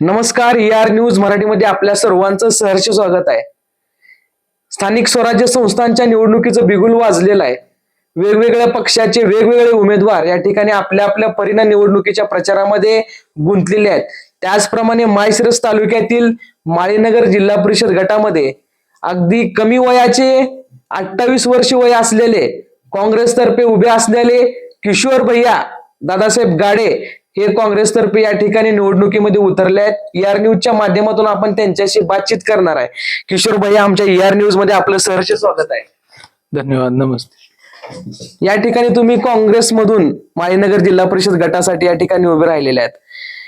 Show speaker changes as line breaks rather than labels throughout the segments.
नमस्कार E R news मराठीमध्ये आपल्या सर्वांचं सहर्ष स्वागत आहे. स्थानिक स्वराज्य संस्थांच्या निवडणुकीचं बिगुल वाजलेलं आहे. वेगवेगळ्या पक्षाचे वेगवेगळे उमेदवार या ठिकाणी आपल्या आपल्या परिणाम निवडणुकीच्या प्रचारामध्ये गुंतलेले आहेत. त्याचप्रमाणे माळशिरस तालुक्यातील माळीनगर जिल्हा परिषद गटामध्ये अगदी कमी वयाचे अठ्ठावीस वर्ष वय असलेले काँग्रेसतर्फे उभे असलेले किशोर भैया दादासाहेब गाडे हे काँग्रेसतर्फे या ठिकाणी निवडणुकीमध्ये उतरले आहेत. आर न्यूजच्या माध्यमातून आपण त्यांच्याशी बातचीत करणार आहे. किशोर भैया आमच्या आर न्यूजमध्ये आपलं सहर्ष स्वागत आहे.
धन्यवाद नमस्ते.
या ठिकाणी तुम्ही काँग्रेसमधून माळीनगर जिल्हा परिषद गटासाठी या ठिकाणी उभे राहिलेले आहेत.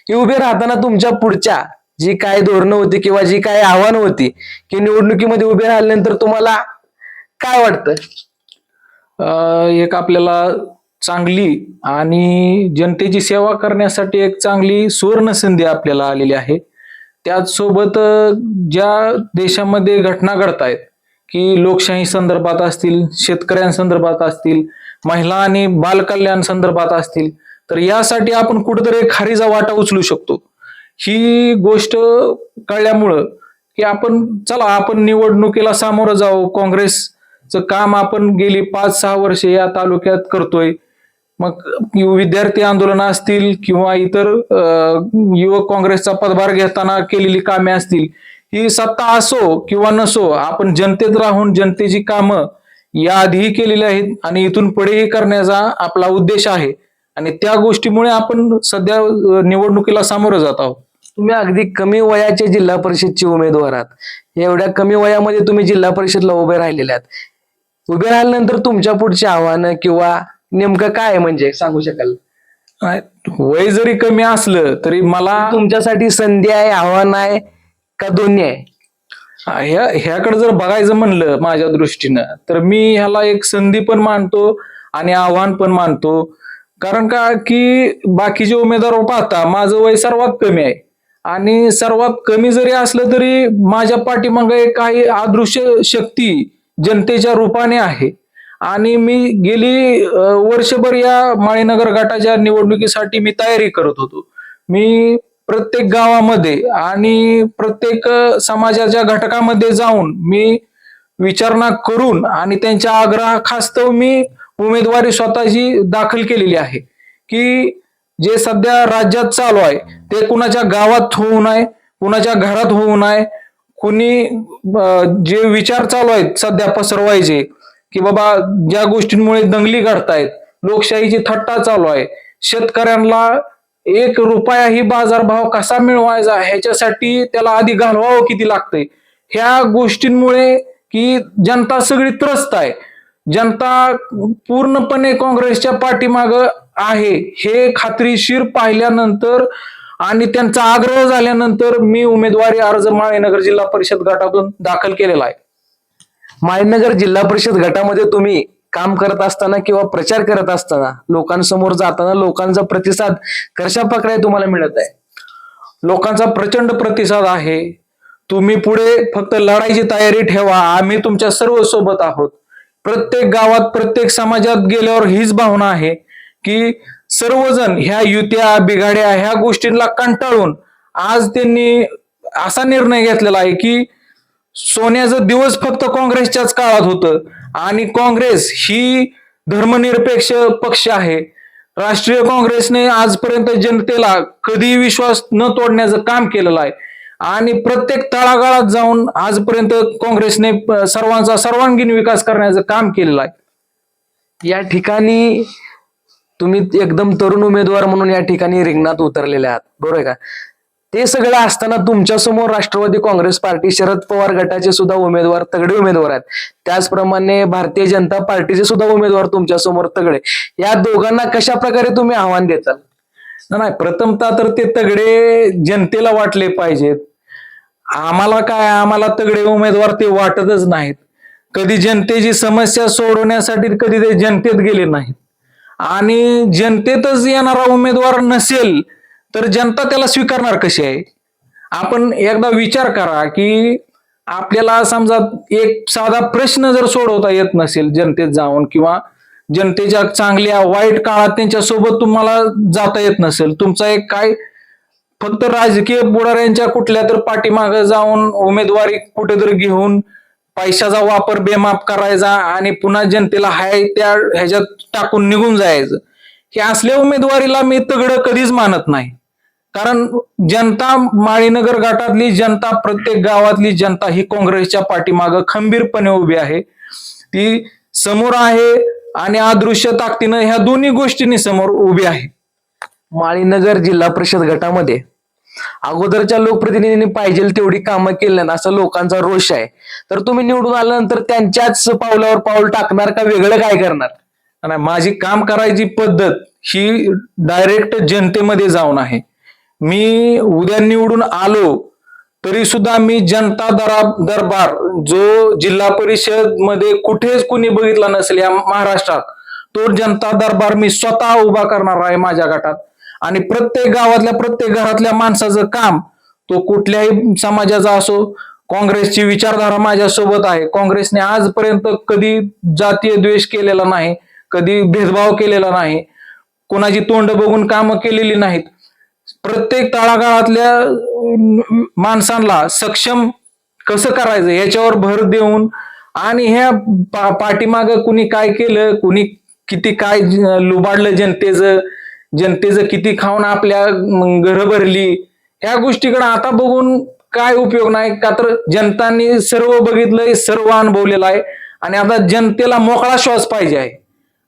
हे उभे राहताना तुमच्या पुढच्या जी काय धोरणं होती किंवा जी काय आव्हानं होती की निवडणुकीमध्ये उभे राहिल्यानंतर तुम्हाला काय वाटतं?
एक आपल्याला चांगली आणि जनतेची सेवा करण्यासाठी एक चांगली सुवर्ण संधी आपल्याला आलेली आहे. त्याचसोबत ज्या देशामध्ये घटना घडतायत की लोकशाही संदर्भात असतील शेतकऱ्यांसंदर्भात असतील महिला आणि बालकल्याण संदर्भात असतील तर यासाठी आपण कुठेतरी एक खारीचा वाटा उचलू शकतो. ही गोष्ट कळल्यामुळं की आपण चला आपण निवडणुकीला सामोरं जाऊ काँग्रेसचं काम आपण गेली पाच सहा वर्षे या तालुक्यात करतोय. मग विद्यार्थी आंदोलन असतील किंवा इतर युवक काँग्रेसचा पदभार घेताना केलेली कामे असतील ही सत्ता असो किंवा नसो आपण जनतेत राहून जनतेची कामं याआधीही केलेली आहेत आणि इथून पुढेही करण्याचा आपला उद्देश आहे. आणि त्या गोष्टीमुळे आपण सध्या निवडणुकीला सामोरं जात आहोत.
तुम्ही अगदी कमी वयाचे जिल्हा परिषदचे उमेदवार आहात. एवढ्या कमी वयामध्ये तुम्ही जिल्हा परिषदला उभे राहिलेले आहात. उभे राहिल्यानंतर तुमच्या पुढची आव्हानं किंवा नेमकं काय म्हणजे? सांगू शकाल?
वय जरी कमी असलं तरी मला
तुमच्यासाठी संधी आहे आव्हान आहे का दोन्ही आहे?
ह्या ह्याकडे जर बघायचं म्हणलं माझ्या दृष्टीनं तर मी ह्याला एक संधी पण मानतो आणि आव्हान पण मानतो. कारण का की बाकीचे उमेदवार पाहता माझं वय सर्वात कमी आहे. आणि सर्वात कमी जरी असलं तरी माझ्या पाठीमागे काही अदृश्य शक्ती जनतेच्या रूपाने आहे. आणि मी गेली वर्षभर या माळीनगर गटाच्या निवडणुकीसाठी मी तयारी करत होतो. मी प्रत्येक गावामध्ये आणि प्रत्येक समाजाच्या घटकामध्ये जाऊन मी विचारणा करून आणि त्यांच्या आग्रहाखास्तव मी उमेदवारी स्वतःची दाखल केलेली आहे. की जे सध्या राज्यात चालू आहे ते कुणाच्या गावात होऊ नये कुणाच्या घरात होऊ नये कुणी जे विचार चालू आहेत सध्या पसरवायचे की बाबा ज्या गोष्टींमुळे दंगली घडतायत लोकशाहीची थट्टा चालू आहे शेतकऱ्यांना एक रुपयाही बाजारभाव कसा मिळवायचा ह्याच्यासाठी त्याला आधी घालवावं किती लागतंय? ह्या गोष्टींमुळे की जनता सगळी त्रस्त आहे. जनता पूर्णपणे काँग्रेसच्या पाठीमाग आहे. हे खात्रीशीर पाहिल्यानंतर आणि त्यांचा आग्रह झाल्यानंतर मी उमेदवारी अर्ज माळेनगर जिल्हा परिषद गटातून दाखल केलेला आहे.
माळीनगर जिल्हा परिषद गटामध्ये तुम्ही काम करत असताना किंवा प्रचार करत असताना लोकांसमोर जाताना लोकांचा प्रतिसाद कशा प्रकारे तुम्हाला मिळत आहे?
लोकांचा प्रचंड प्रतिसाद आहे. तुम्ही पुढे फक्त लढाईची तयारी ठेवा. आम्ही तुमच्या सर्व सोबत आहोत. प्रत्येक गावात प्रत्येक समाजात गेल्यावर हीच भावना आहे की सर्वजण ह्या युत्या बिघाड्या ह्या गोष्टींना कंटाळून आज त्यांनी असा निर्णय घेतलेला आहे की सोन्याचं दिवस फक्त काँग्रेसच्याच काळात होतं. आणि काँग्रेस ही धर्मनिरपेक्ष पक्ष आहे. राष्ट्रीय काँग्रेसने आजपर्यंत जनतेला कधी विश्वास न तोडण्याचं काम केलेलं आहे. आणि प्रत्येक तळागाळात जाऊन आजपर्यंत काँग्रेसने सर्वांचा सर्वांगीण विकास करण्याचं काम केलेलं आहे.
या ठिकाणी तुम्ही एकदम तरुण उमेदवार म्हणून या ठिकाणी रिंगणात उतरलेले आहात. बरोबर आहे का? ते सगळं असताना तुमच्यासमोर राष्ट्रवादी काँग्रेस पार्टी शरद पवार गटाचे सुद्धा उमेदवार तगडे उमेदवार आहेत. त्याचप्रमाणे भारतीय जनता पार्टीचे सुद्धा उमेदवार तुमच्यासमोर तगडे. या दोघांना कशा प्रकारे तुम्ही आव्हान देताल?
नाही, नाही प्रथमतः तर ते तगडे जनतेला वाटले पाहिजेत. आम्हाला काय आम्हाला तगडे उमेदवार ते वाटतच नाहीत. कधी जनतेची समस्या सोडवण्यासाठी कधी ते जनतेत गेले नाहीत. आणि जनतेतच येणारा उमेदवार नसेल तर जनता त्याला स्वीकारणार कशी आहे? आपण एकदा विचार करा की आपल्याला समजा एक साधा प्रश्न जर सोडवता येत नसेल जनतेत जाऊन किंवा जनतेच्या चांगल्या वाईट काळात त्यांच्यासोबत तुम्हाला जाता येत नसेल तुमचा एक काय? फक्त राजकीय पुढाऱ्यांच्या कुठल्या तर पाठीमागे जाऊन उमेदवारी कुठेतरी घेऊन पैशाचा वापर बेमाप करायचा आणि पुन्हा जनतेला हाय त्या ह्याच्यात टाकून निघून जायचं. हे असल्या उमेदवारीला मी तगडं कधीच मानत नाही. कारण जनता माळीनगर गटातली जनता प्रत्येक गावातली जनता ही काँग्रेसच्या पाठीमागं खंबीरपणे उभी आहे. ती समोर आहे आणि अदृश्य ताकदीनं ह्या दोन्ही गोष्टींनी समोर उभी आहे.
माळीनगर जिल्हा परिषद गटामध्ये अगोदरच्या लोकप्रतिनिधींनी पाहिजे तेवढी कामं केली ना असा लोकांचा रोष आहे. तर तुम्ही निवडून आल्यानंतर त्यांच्याच पावलावर पाऊल टाकणार का? वेगळं काय करणार?
आणि माझी काम करायची पद्धत ही डायरेक्ट जनतेमध्ये जाऊन आहे. मी उद्या निवडून आलो तरी सुद्धा मी जनता दरा दरबार जो जिल्हा परिषदमध्ये कुठेच कुणी बघितला नसेल या महाराष्ट्रात तो जनता दरबार मी स्वतः उभा करणार आहे माझ्या गटात. आणि प्रत्येक गावातल्या प्रत्येक घरातल्या माणसाचं काम तो कुठल्याही समाजाचा असो काँग्रेसची विचारधारा माझ्यासोबत आहे. काँग्रेसने आजपर्यंत कधी जातीय द्वेष केलेला नाही कधी भेदभाव केलेला नाही कोणाची तोंड बघून कामं केलेली नाहीत. प्रत्येक तळागाळातल्या माणसांना सक्षम कसं करायचं? याच्यावर भर देऊन आणि ह्या पा पाठीमाग कुणी काय केलं? कुणी किती काय लुबाडलं जनतेचं? जनतेचं किती खाऊन आपल्या घर भरली? ह्या गोष्टीकडे आता बघून काय उपयोग नाही? का तर जनतांनी सर्व बघितलंय सर्व अनुभवलेलं आहे. आणि आता जनतेला मोकळा श्वास पाहिजे आहे.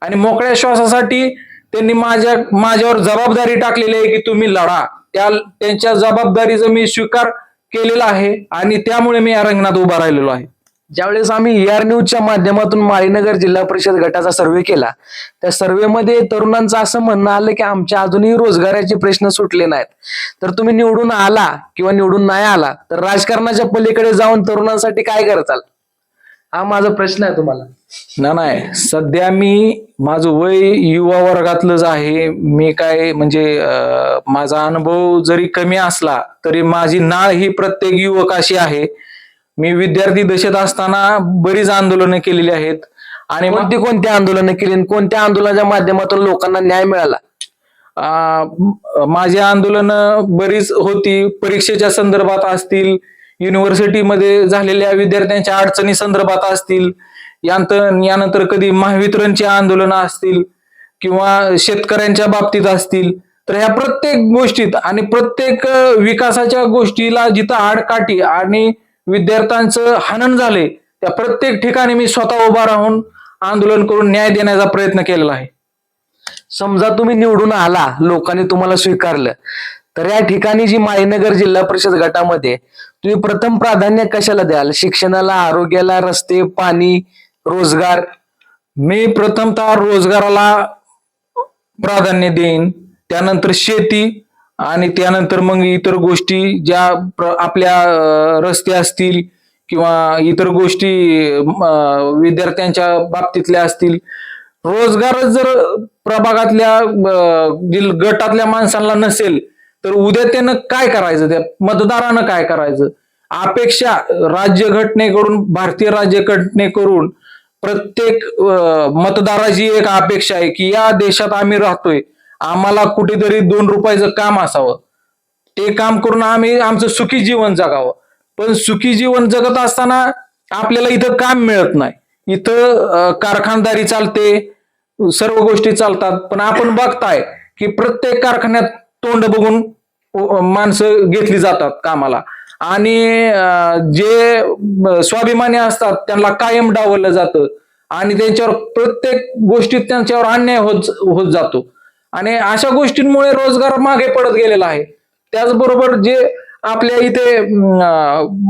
आणि मोकळ्या श्वासासाठी त्यांनी माझ्या माझ्यावर जबाबदारी टाकलेली आहे की तुम्ही लढा. त्या त्यांच्या जबाबदारीचा मी स्वीकार केलेला आहे आणि त्यामुळे मी या रंगणात उभा राहिलेलो आहे.
ज्यावेळेस आम्ही आर न्यूजच्या माध्यमातून माळीनगर जिल्हा परिषद गटाचा सर्वे केला त्या सर्व्हेमध्ये तरुणांचं असं म्हणणं आलं की आमच्या अजूनही रोजगाराचे प्रश्न सुटले नाहीत. तर तुम्ही निवडून आला किंवा निवडून नाही आला तर राजकारणाच्या पलीकडे जाऊन तरुणांसाठी काय करताल? हा माझा प्रश्न आहे तुम्हाला.
ना नाही. सध्या मी माझं वय युवा वर्गातलंच आहे. मी काय म्हणजे अं, माझा अनुभव जरी कमी असला तरी माझी नाळ ही प्रत्येक युवकाशी आहे. मी विद्यार्थी दशेत असताना बरीच आंदोलनं केलेली आहेत. आणि मग
कोणती कोणती आंदोलनं केली आणि कोणत्या आंदोलनाच्या माध्यमातून लोकांना न्याय मिळाला?
अं, माझी आंदोलन बरीच होती. परीक्षेच्या संदर्भात असतील युनिव्हर्सिटीमध्ये झालेल्या विद्यार्थ्यांच्या अडचणी संदर्भात असतील यानंतर यानंतर कधी महावितरणची आंदोलनं असतील किंवा शेतकऱ्यांच्या बाबतीत असतील तर ह्या प्रत्येक गोष्टीत आणि प्रत्येक विकासाच्या गोष्टीला जिथं आडकाठी आणि विद्यार्थ्यांचं हनन झाले त्या प्रत्येक ठिकाणी मी स्वतः उभा राहून आंदोलन करून न्याय देण्याचा प्रयत्न केलेला आहे.
समजा तुम्ही निवडून आला लोकांनी तुम्हाला स्वीकारलं तर या ठिकाणी जी माळीनगर जिल्हा परिषद गटामध्ये तुम्ही प्रथम प्राधान्य कशाला द्याल? शिक्षणाला आरोग्याला रस्ते पाणी रोजगार?
मी प्रथमतः रोजगाराला प्राधान्य देईन. त्यानंतर शेती आणि त्यानंतर मग इतर गोष्टी ज्या प्र- आपल्या रस्ते असतील किंवा इतर गोष्टी विद्यार्थ्यांच्या बाबतीतल्या असतील. रोजगार जर प्रभागातल्या गटातल्या माणसांना नसेल तर उद्या त्यानं काय करायचं? त्या मतदारानं काय करायचं? अपेक्षा राज्यघटनेकडून भारतीय राज्यघटनेकडून प्रत्येक मतदाराची एक अपेक्षा आहे की या देशात आम्ही राहतोय. आम्हाला कुठेतरी दोन रुपयाचं काम असावं. ते काम करून आम्ही आमचं सुखी जीवन जगावं. पण सुखी जीवन जगत असताना आपल्याला इथं काम मिळत नाही. इथं कारखानदारी चालते सर्व गोष्टी चालतात. पण आपण बघताय की प्रत्येक कारखान्यात तोंड बघून माणसं घेतली जातात कामाला. आणि जे स्वाभिमानी असतात त्यांना कायम डावलं जातं. आणि त्यांच्यावर प्रत्येक गोष्टीत त्यांच्यावर अन्याय होत होत जातो. आणि अशा गोष्टींमुळे रोजगार मागे पडत गेलेला आहे. त्याचबरोबर जे आपल्या इथे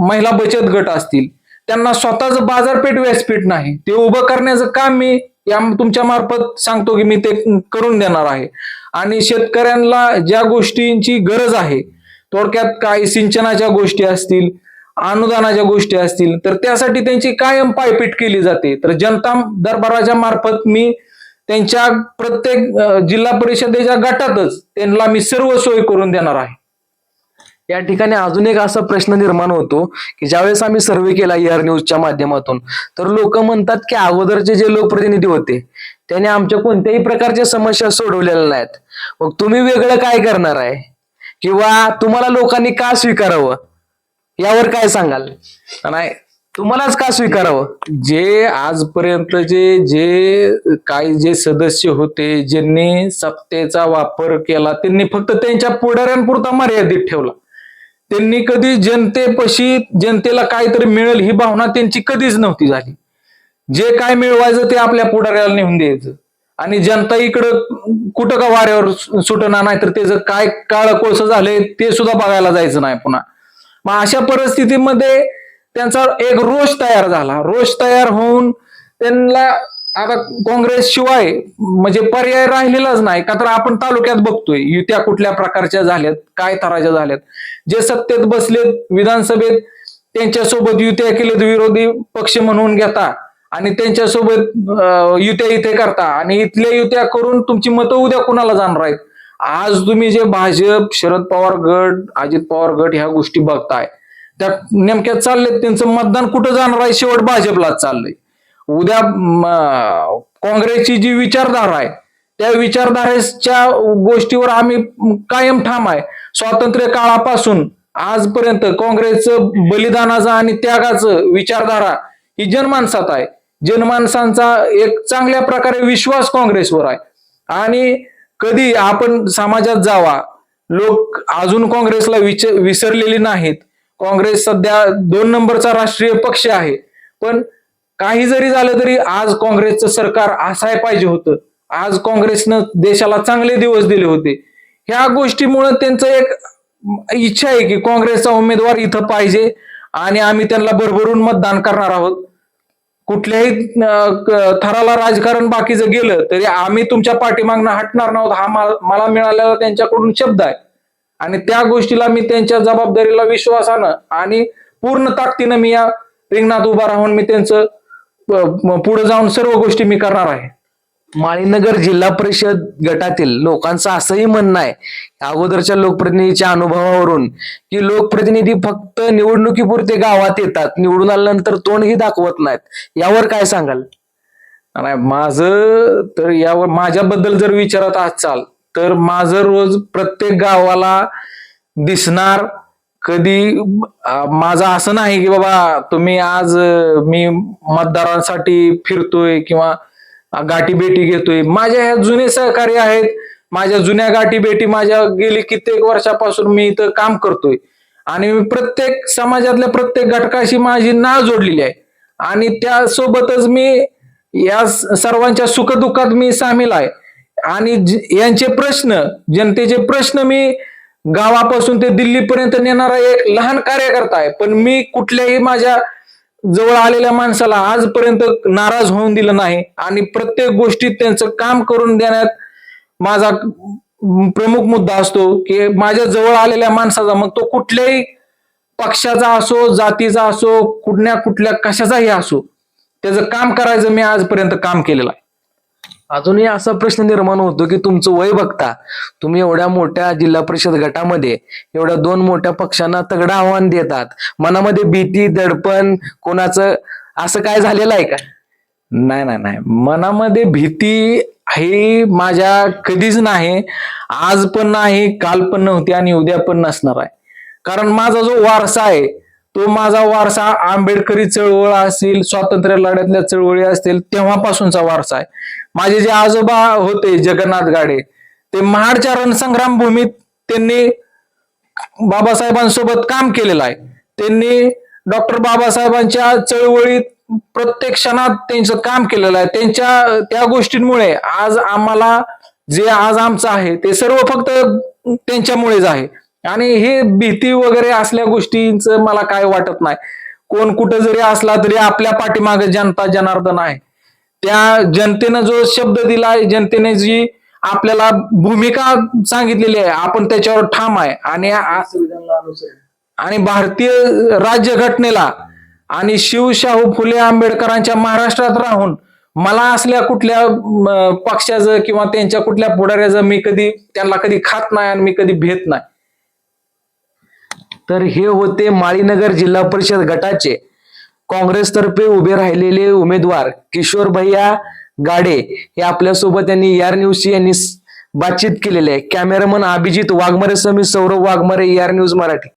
महिला बचत गट असतील त्यांना स्वतःच बाजारपेठ व्यासपीठ नाही. ते उभं करण्याचं काम मी या तुमच्या मार्फत सांगतो की मी ते करून देणार आहे. आणि शेतकऱ्यांना ज्या गोष्टींची गरज आहे थोडक्यात काही सिंचनाच्या गोष्टी असतील अनुदानाच्या गोष्टी असतील तर त्यासाठी त्यांची कायम पायपीट केली जाते. तर जनता दरबाराच्या मार्फत मी त्यांच्या प्रत्येक जिल्हा परिषदेच्या गटातच त्यांना मी सर्व सोय करून देणार आहे.
या ठिकाणी अजून एक असा प्रश्न निर्माण होतो की ज्यावेळेस आम्ही सर्वे केला आर न्यूजच्या माध्यमातून तर लोक म्हणतात की अगोदरचे जे लोकप्रतिनिधी होते त्याने आमच्या कोणत्याही प्रकारच्या समस्या सोडवलेल्या नाहीत. मग तुम्ही वेगळं काय करणार आहे? किंवा तुम्हाला लोकांनी का स्वीकारावं? यावर काय सांगाल?
नाही
तुम्हालाच का स्वीकारावं?
जे आजपर्यंत जे जे काही जे सदस्य होते ज्यांनी सत्तेचा वापर केला त्यांनी फक्त त्यांच्या पुढाऱ्यांपुरता मर्यादित ठेवला. त्यांनी कधी जनतेपशी जनतेला काहीतरी मिळेल ही भावना त्यांची कधीच नव्हती झाली. जे काय मिळवायचं ते आपल्या पुढाऱ्याला नेऊन द्यायचं. आणि जनता इकडं कुठं का वाऱ्यावर सुटणार नाही तर त्याचं काय काळ कोळसं झालंय ते सुद्धा बघायला जायचं नाही पुन्हा. मग अशा परिस्थितीमध्ये त्यांचा एक रोष तयार झाला. रोष तयार होऊन त्यांना आता काँग्रेस शिवाय म्हणजे पर्याय राहिलेलाच नाही. का तर आपण तालुक्यात बघतोय युत्या कुठल्या प्रकारच्या झाल्यात काय थराच्या झाल्यात. जे सत्तेत बसलेत विधानसभेत त्यांच्यासोबत युत्या केलेत विरोधी पक्ष म्हणून घेता आणि त्यांच्यासोबत युत्या इथे करता आणि इथल्या युत्या करून तुमची मतं उद्या कुणाला जाणार आहेत? आज तुम्ही जे भाजप शरद पवार गट अजित पवार गट ह्या गोष्टी बघताय. त्या नेमक्या चाललेत त्यांचं मतदान कुठं जाणार आहे? शेवट भाजपलाच चाललंय. उद्या काँग्रेसची जी विचारधारा आहे त्या विचारधारेच्या गोष्टीवर आम्ही कायम ठाम आहे. स्वातंत्र्य काळापासून आजपर्यंत काँग्रेसचं बलिदानाचं आणि त्यागाचं विचारधारा ही जनमानसात आहे. जनमानसांचा एक चांगल्या प्रकारे विश्वास काँग्रेसवर आहे. आणि कधी आपण समाजात जावा लोक अजून काँग्रेसला विच विसरलेली नाहीत. काँग्रेस सध्या दोन नंबरचा राष्ट्रीय पक्ष आहे. पण काही जरी झालं तरी आज काँग्रेसचं सरकार असाय पाहिजे होतं. आज काँग्रेसनं देशाला चांगले दिवस दिले होते. ह्या गोष्टीमुळे त्यांचं एक इच्छा आहे की काँग्रेसचा उमेदवार इथं पाहिजे आणि आम्ही त्यांना भरभरून मतदान करणार आहोत. कुठल्याही थराला राजकारण बाकीचं गेलं तरी आम्ही तुमच्या पाठीमागनं हटणार नाहोत हा मला मिळालेला त्यांच्याकडून शब्द आहे. आणि त्या गोष्टीला मी त्यांच्या जबाबदारीला विश्वासानं आणि पूर्ण ताकदीनं मी या रिंगणात उभा राहून मी त्यांचं पुढे जाऊन सर्व गोष्टी मी करणार आहे.
माळीनगर जिल्हा परिषद गटातील लोकांचं असंही म्हणणं आहे अगोदरच्या लोकप्रतिनिधीच्या अनुभवावरून की लोकप्रतिनिधी फक्त निवडणुकीपुरते गावात येतात निवडून आल्यानंतर तोंडही दाखवत नाहीत. यावर काय सांगाल?
नाही माझं तर यावर माझ्याबद्दल जर विचारत असाल तर माझं रोज प्रत्येक गावाला दिसणार कधी माझं असं नाही की बाबा तुम्ही आज मी मतदारांसाठी फिरतोय किंवा गाठी बेटी घेतोय. माझ्या ह्या जुने सहकारी आहेत. माझ्या जुन्या गाठी बेटी माझ्या गेली कित्येक वर्षापासून मी इथं काम करतोय. आणि मी प्रत्येक समाजातल्या प्रत्येक घटकाशी माझी नाळ जोडलेली आहे. आणि त्यासोबतच मी या सर्वांच्या सुखदुःखात मी सामील आहे. आणि यांचे प्रश्न जनतेचे प्रश्न मी गावापासून ते दिल्लीपर्यंत नेणारा एक लहान कार्यकर्ता आहे. पण मी कुठल्याही माझ्या जवळ आलेल्या माणसाला आजपर्यंत नाराज होऊन दिलं नाही. आणि प्रत्येक गोष्टीत त्यांचं काम करून देण्यात माझा प्रमुख मुद्दा असतो की माझ्या जवळ आलेल्या माणसाचा मग तो कुठल्याही पक्षाचा असो जातीचा असो कुठल्या कुठल्या कशाचाही असो त्याचं काम करायचं मी आजपर्यंत काम केलेलं आहे.
अजूनही असा प्रश्न निर्माण होतो की तुमचं वय बघता तुम्ही एवढ्या मोठ्या जिल्हा परिषद गटामध्ये एवढ्या दोन मोठ्या पक्षांना तगडं आव्हान देतात. मनामध्ये भीती दडपण कोणाचं असं काय झालेलं आहे का?
नाही नाही नाही. मनामध्ये भीती ही माझ्या कधीच नाही. आज पण नाही काल पण नव्हती आणि उद्या पण नसणार आहे. कारण माझा जो वारसा आहे तो माझा वारसा आंबेडकरी चळवळ असेल स्वातंत्र्य लढ्यातल्या चळवळी असतील तेव्हापासूनचा वारसा आहे. माझे जे आजोबा होते जगन्नाथ गाडे ते महाडच्या रणसंग्राम भूमीत त्यांनी बाबासाहेबांसोबत काम केलेलं आहे. त्यांनी डॉक्टर बाबासाहेबांच्या चळवळीत प्रत्येक क्षणात त्यांचं काम केलेलं आहे. त्यांच्या त्या गोष्टींमुळे आज आम्हाला जे आज आमचं आहे ते सर्व फक्त त्यांच्यामुळेच आहे. आणि हे भीती वगैरे असल्या गोष्टींचं मला काय वाटत नाही. कोण कुठं जरी असला तरी आपल्या पाठीमागे जनता जनार्दन आहे. त्या जनतेनं जो शब्द दिलाय जनतेने जी आपल्याला भूमिका सांगितलेली आहे आपण त्याच्यावर ठाम आहे. आणि आणि भारतीय राज्यघटनेला आणि शिवशाहू फुले आंबेडकरांच्या महाराष्ट्रात राहून मला असल्या कुठल्या पक्षाचं किंवा त्यांच्या कुठल्या पुढाऱ्याचं मी कधी त्यांना कधी खात नाही आणि मी कधी भेट नाही.
तर हे होते माळीनगर जिल्हा परिषद गटाचे काँग्रेसतर्फे उभे राहिलेले उमेदवार किशोर भैया गाडे हे आपल्यासोबत यांनी यार न्यूजशी यांनी बातचीत केलेली आहे. कॅमेरामन अभिजित वाघमारे समी सौरभ वाघमारे यार न्यूज मराठी.